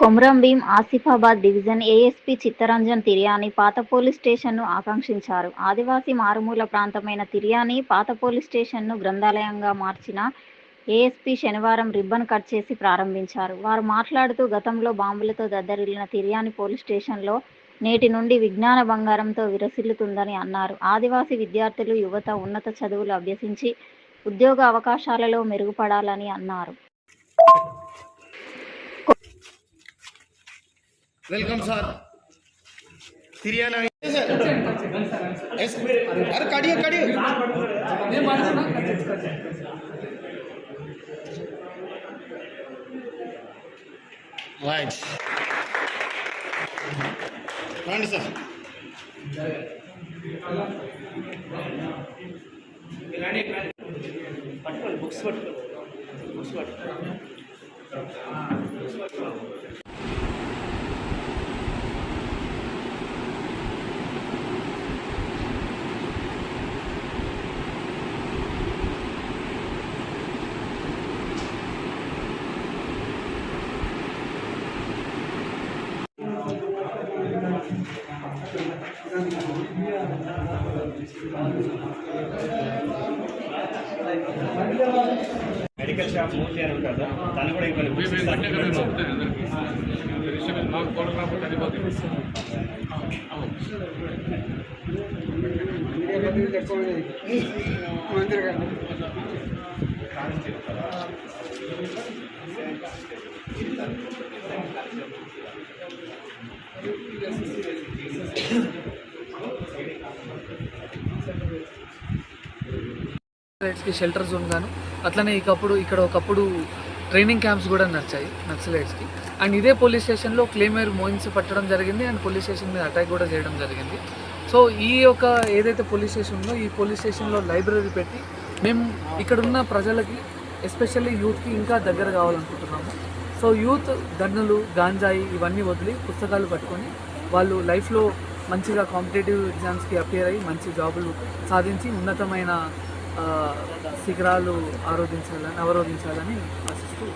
Komuram Bheem Asifabad division ASP Chittaranjan Tiryani పాత police స్టేషన్ను ఆకాంక్షించారు. ఆదివాసీ మారుమూల ప్రాంతమైన తిర్యాని పాత పోలీస్ స్టేషన్ను గ్రంథాలయంగా మార్చిన ఏఎస్పీ శనివారం రిబ్బన్ కట్ చేసి ప్రారంభించారు. వారు మాట్లాడుతూ గతంలో బాంబులతో దద్దరిల్లిన తిర్యాని పోలీస్ స్టేషన్లో నేటి నుండి విజ్ఞాన బంగారంతో విరసిల్లుతుందని అన్నారు. ఆదివాసీ విద్యార్థులు, యువత ఉన్నత చదువులు అభ్యసించి ఉద్యోగ అవకాశాలలో మెరుగుపడాలని అన్నారు. వెల్కమ్ సార్ తిరియానా అరే కడియో కడియో రండి సార్ పట్టుకోండి బుక్స్ పట్టుకోండి బుక్స్ పట్టుకోండి మెడికల్ షాప్ మూర్తి అని ఉంటారు సార్ దాన్ని కూడా ఇవ్వండి బుక్స్ ఇస్తాను. నక్సలైట్స్కి షెల్టర్ జోన్ గాను. అట్లనే ఇకప్పుడు ఇక్కడ ఒకప్పుడు ట్రైనింగ్ క్యాంప్స్ కూడా నచ్చాయి నక్సలైట్స్కి. అండ్ ఇదే పోలీస్ స్టేషన్లో క్లేమేర్ మోయిన్స్ పట్టడం జరిగింది అండ్ పోలీస్ స్టేషన్ మీద అటాక్ కూడా చేయడం జరిగింది. సో ఈ యొక్క ఏదైతే పోలీస్ స్టేషన్ ఉందో ఈ పోలీస్ స్టేషన్లో లైబ్రరీ పెట్టి మేము ఇక్కడున్న ప్రజలకి ఎస్పెషల్లీ యూత్కి ఇంకా దగ్గర కావాలనుకుంటున్నాము. సో యూత్ గన్నులు గాంజాయి ఇవన్నీ వదిలి పుస్తకాలు పట్టుకొని వాళ్ళు లైఫ్లో మంచిగా కాంపిటేటివ్ ఎగ్జామ్స్కి అపేర్ అయ్యి మంచి జాబులు సాధించి ఉన్నతమైన శిఖరాలు ఆరోధించాలని అవరోధించాలని ఆశిస్తూ